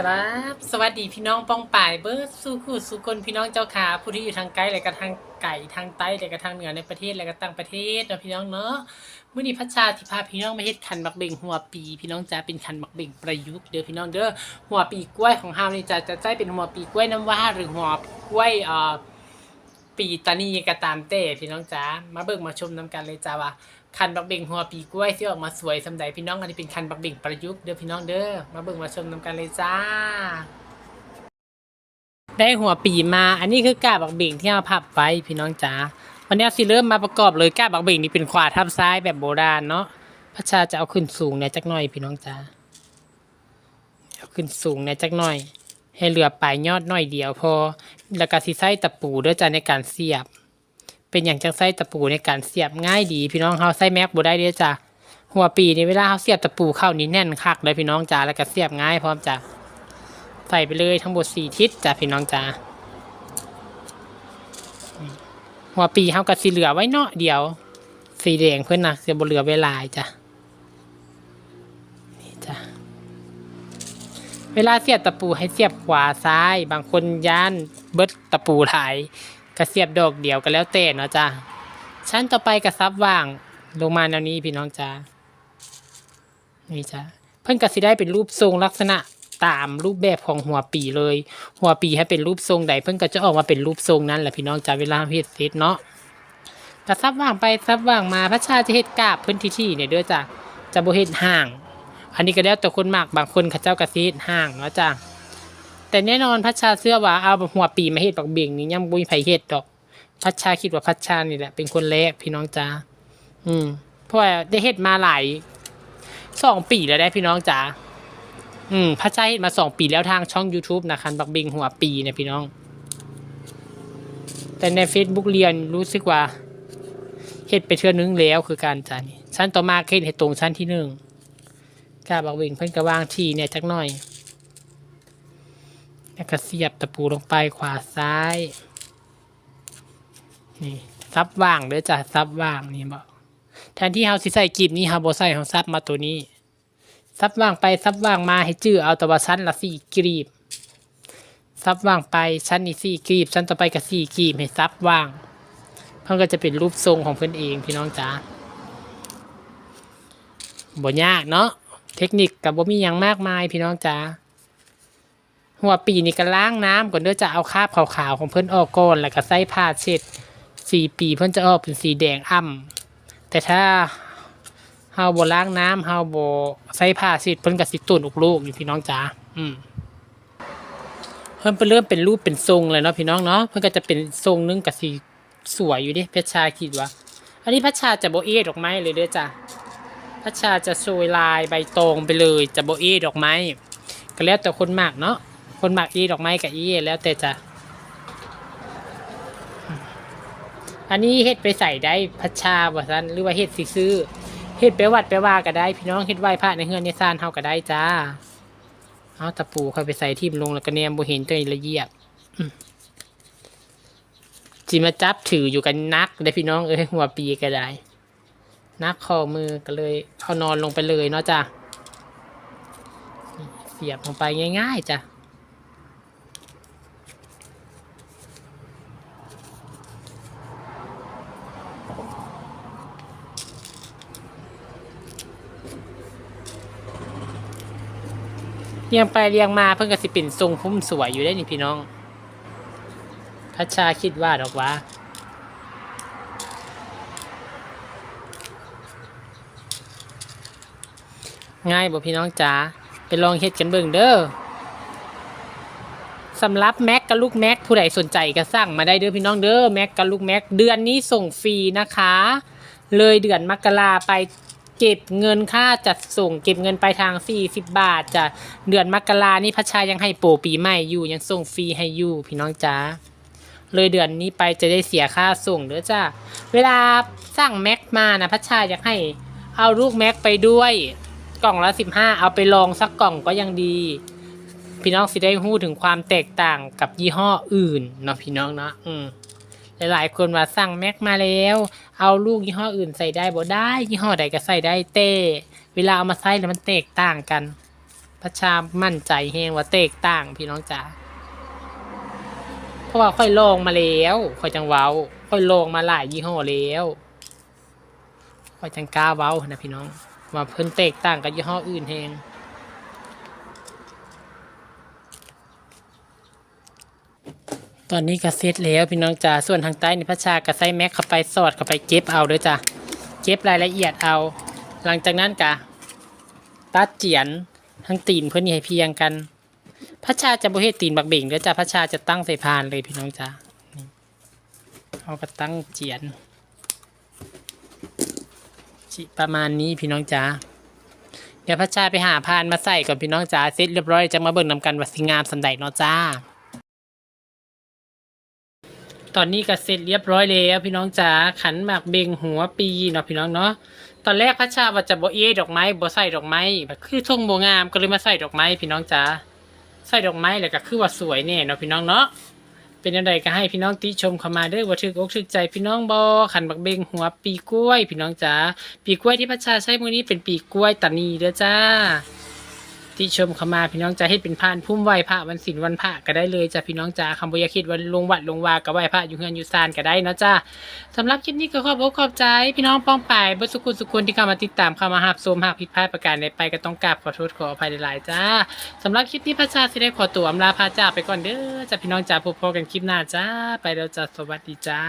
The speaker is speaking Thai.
ครับสวัสดีพี่น้องป้องป่ายเบิร์ดสู้คู่สู้คนพี่น้องเจ้าขาผู้ที่อยู่ทางไกลและก็ทางไก่ทางใต้และก็ทางเหนือในประเทศและก็ต่างประเทศนะพี่น้องเนาะมื่อนี้พัชชาที่พาพี่น้องมาเฮ็ดคันบักเบ่งหัวปี พี่น้องจ๋าเป็นคันบักเบ่งประยุกต์เด้อพี่น้องเด้อหัวปีกล้วยของเฮานี่จะจะใช้เป็นหัวปีกล้วยน้ำว้าหรือหัวกล้วยเอ่อ ปีตานีก็ตามเต้พี่น้องจ๋ามาเบิ่งมาชมนํกันเลยจ้าว่าคันบักเบ่งหัวปีกล้วยที่ออกมาสวยสำใดพี่น้องอันนี้เป็นคันบักเบ่งประยุกต์เด้อพี่น้องเด้อมาเบิ่งมาชมนํกันเลยจ้า ได้หัวปีมา อันนี้คือกาบบักเบ่งที่เอาพับไว้พี่น้องจ๋าวันนี้สิเริ่มมาประกอบเลยกาบบักเบ่งนี่เป็นขวาทับซ้ายแบบโบราณเนาะพระชาจะเอาขึ้นสูงเนี่ยจักหน่อยพี่น้องจ๋าเอาขึ้นสูงเนี่ยจักหน่อยให้เหลือปลายยอดหน่อยเดียวพอ แล้วก็สิใส่ตะปูด้วยจ้าในการเสียบ เป็นอย่างจังไส้ตะปูในการเสียบง่ายดี พี่น้องเขาใส่แม็กบ่ได้เด้อจ้ะหัวปีนี่เวลาเขาเสียบตะปูเข้านี่แน่นคักเลยพี่น้องจ้าแล้วก็เสียบง่ายพร้อมจ้ะใส่ไปเลยทั้งหมดสี่ทิศจ้ะพี่น้องจ้าหัวปีเขาก็สีเหลือไว้เนาะเดียว สีแดงเพื่อนนะเสียบเหลือเวลาจ้ะนี่จ้ะเวลาเสียบตะปูให้เสียบขวาซ้าย บางคนย่าน เบิดตะปูหลายกระเสียบดอกเดียวก็แล้วแต่เนาะจ้าชั้นต่อไปกระซับว่างลงมาแนวนี้พี่น้องจ้านี่จ้าเพิ่นก็สิได้เป็นรูปทรงลักษณะตามรูปแบบของหัวปีเลย หัวปีให้เป็นรูปทรงใดเพิ่นก็จะออกมาเป็นรูปทรงนั้นแหละพี่น้องจ้าเวลาเฮ็ดเสร็จเนาะกระซับว่างไปซับว่างมาพระชาจะเฮ็ดกาบเพิ่นที่ที่เนี่ยเด้อจ้าจะบ่เฮ็ดห่าง อันนี้ก็แล้วแต่คนมากบางคนเขาเจ้าก็สิเฮ็ดห่างเนาะจ้า แต่แน่นอนพัชชาเชื่อว่าเอาหัวปีมาเฮ็ดปักเบี่ยงนี่ยังบุญไผเฮ็ดดอก พัชชาคิดว่าพัชชานี่แหละ เป็นคนแรกพี่น้องจ้าอืมเพราะว่าได้เฮ็ดมาหลายสองปีแล้วได้พี่น้องจ้าอืมพัชชาเฮ็ดมาสองปีแล้วทางช่อง YouTube นะคันบักเบิงหัวปีเนี่ยพี่น้อง แต่ใน Facebook เรียนรู้สึกว่าเฮ็ดไปเทื่อนึงแล้วคือการจ้านี่ชั้นต่อมาเฮ็ดให้ตรงชั้นที่หนึ่งกล้าบักเบิงเพิ่นก็วางที่เนี่ยจักหน่อย แล้วก็เสียบตะปูลงไปขวาซ้าย นี่ซับว่างเด้อจ้ะซับว่างนี่บอกแทนที่เฮาสิใส่กีบนี้เฮาบ่ใส่เฮาซับมาตัวนี้ซับว่างไปซับว่างมาให้จื้อเอาแตัวว่าชั้นละสี่กรีบซับว่างไปชั้นนี้สี่กรีบชั้นต่อไปก็สี่กรีบให้ซับว่างเพิ่นก็จะเป็นรูปทรงของเพิ่นเองพี่น้องจ๋าบ่ยากเนาะเทคนิคกับบ่มีหยังมากมายพี่น้องจ๋า หัวปีนี่ก็ล้างน้ำก่อนเด้อจะเอาคราบขาวๆของเพิ่อนออกก่อนแล้วก็ใส่ผ้าเช็ดสีปีเพิ่อนจะออกเป็นสีแดงอ่ำแต่ถ้าเฮาบ่ล้างน้ำเฮาบ่ใส่ผ้าเช็ดเพิ่อนก็สิตุ่นอุกลูกอยู่พี่น้องจ๋าอืมเพิ่นเป็นเริ่มเป็นรูปเป็นทรงเลยเนาะพี่น้องเนาะเพิ่นก็จะเป็นทรงนึงก็สิสวยอยู่ดิเพชรชาคิดว่า อันนี้พัชชาจะโบเอดอกไม้เลยเด้อจ้ะพัชชาจะโชยลายใบตองไปเลย จะโบเอดอกไม้ก็แล้วแต่คนมากเนาะ คนหมักอีดอกไม้กับอีแล้วแต่จะอันนี้เฮ็ดไปใส่ได้พัชชาว่าซันหรือว่าเฮ็ดสิซื้อเฮ็ดไปวัดไปว่าก็ได้ พี่น้องเฮ็ดไหว้พระในเฮือนในซ่านเฮาก็ได้จ้าเอาตะปูค่อยไปใส่ทิ่มลงแล้วก็แนมบ่เห็นตัวละเอียดอืมจิมาจับถืออยู่กันนักได้พี่น้องเอ้ยหัวปีก็ได้ นักข้อมือก็เลยเอานอนลงไปเลยเนาะจ้าเสียบลงไปง่าย ๆจ้ะ เรียงไปเรียงมาเพิ่งก็สิเป็นทรงพุ่มสวยอยู่ได้นี่พี่น้องพัชชาคิดว่าดอกว่าง่ายบ่พี่น้องจ๋าไปลองเฮ็ดกันเบิ่งเด้อสำหรับแม็กกับลูกแม็กผู้ใดสนใจก็สั่งมาได้เด้อพี่น้องเด้อแม็กกับลูกแม็กเดือนนี้ส่งฟรีนะคะ เลยเดือนมกราไป เก็บเงินค่าจัดส่ง เก็บเงินไปลายทาง 40 บาทจ้ะเดือนมกรานี่พัชชายังให้โปรปีใหม่อยู่ยังส่งฟรีให้อยู่พี่น้องจ๋าเลยเดือนนี้ไปจะได้เสียค่าส่งเด้อจ้าเวลาสั่งแม็กมานะพัชชาอยากให้เอาลูกแม็กไปด้วยกล่องละสิบห้าเอาไปลองสักกล่องก็ยังดี พี่น้องสิได้หู้ถึงความแตกต่างกับยี่ห้ออื่นเนาะพี่น้องเนาะอืม หลายๆคนว่าสั่งแม็กมาแล้ว เอาลูกยี่ห้ออื่นใส่ได้บ่ได้ยี่ห้อใดก็ใส่ได้เต้เวลาเอามาใส่แล้วมันแตกต่างกัน พระชามั่นใจแฮงว่าแตกต่างพี่น้องจ๋าเพราะว่าค่อยลองมาแล้วค่อยจังเว้า ค่อยลองมาหลายยี่ห้อแล้วค่อยจังกล้าเว้านะพี่น้องว่าเพิ่นแตกต่างกับยี่ห้ออื่นแฮง ตอนนี้ก็เสร็จแล้วพี่น้องจ๋าส่วนทางใต้นี่พระชาก็ใส่แม็กเข้าไปสอดเข้าไปเก็บเอาเด้อจ้ะเก็บรายละเอียดเอา หลังจากนั้นกะตัดเจียนทั้งตีนเพื่อนนี่ให้เพียงกันพระชาจะบ่เฮตีนบักเบ่งเดี๋ยจ้ะพระชาจะตั้งใส่พานเลยพี่น้องจ้าเอาก็ตั้งเจียนจิประมาณนี้พี่น้องจ้าเดี๋ยวพระชาไปหาพานมาใส่ก่อนพี่น้องจ้าเสร็จเรียบร้อยจะมาเบิ่งนำกันว่าสิงามสันใดเนาะจ้า ตอนนี้ก็เสร็จเรียบร้อยแล้วพี่น้องจ๋าขันหมากเบงหัวปีเนาะพี่น้องเนาะตอนแรกพระชาว่าจะบ่เอดอกไม้บ่ใส่ดอกไม้คือทงโบงามก็เลยมาใส่ดอกไม้พี่น้องจ๋าใส่ดอกไม้แล้วก็คือว่าสวยแน่เนาะพี่น้องเนาะเป็นยังไงก็ให้พี่น้องติชมเข้ามาเด้อว่าถึกอกถึกใจพี่น้องบ่ขันบักเบงหัวปีกล้วย พี่น้องจ๋าปีกล้วยที่พระชาใช้มือนี้เป็นปีกล้วยตานีเด้อจ้า ที่ชมเข้ามาพี่น้องจะให้เป็นพานพุ่มไหวพระวันศิลวันพระก็ได้เลยจ้ะพี่น้องจ้าคำบุญยาคิดวันลงวัดลงวากับไหวพระอยู่เฮือนอยู่ซานก็ได้เนาะจ้าสำหรับคลิปนี้ก็ขอบอกขอบใจ พี่น้องป้องปายบดสุขุนสุขุนที่เข้ามาติดตามเข้ามาหับชมหากผิดพลาดประการใดไปก็ต้องกราบขอโทษขออภัยหลายๆจ้าสำหรับคลิปนี้พระชาสิได้ขอตัวอำลาพระจ้าไปก่อนเด้อจ้าพี่น้องจ้าพบพอกันคลิปหน้าจ้าไปแล้วจ้าสวัสดีจ้า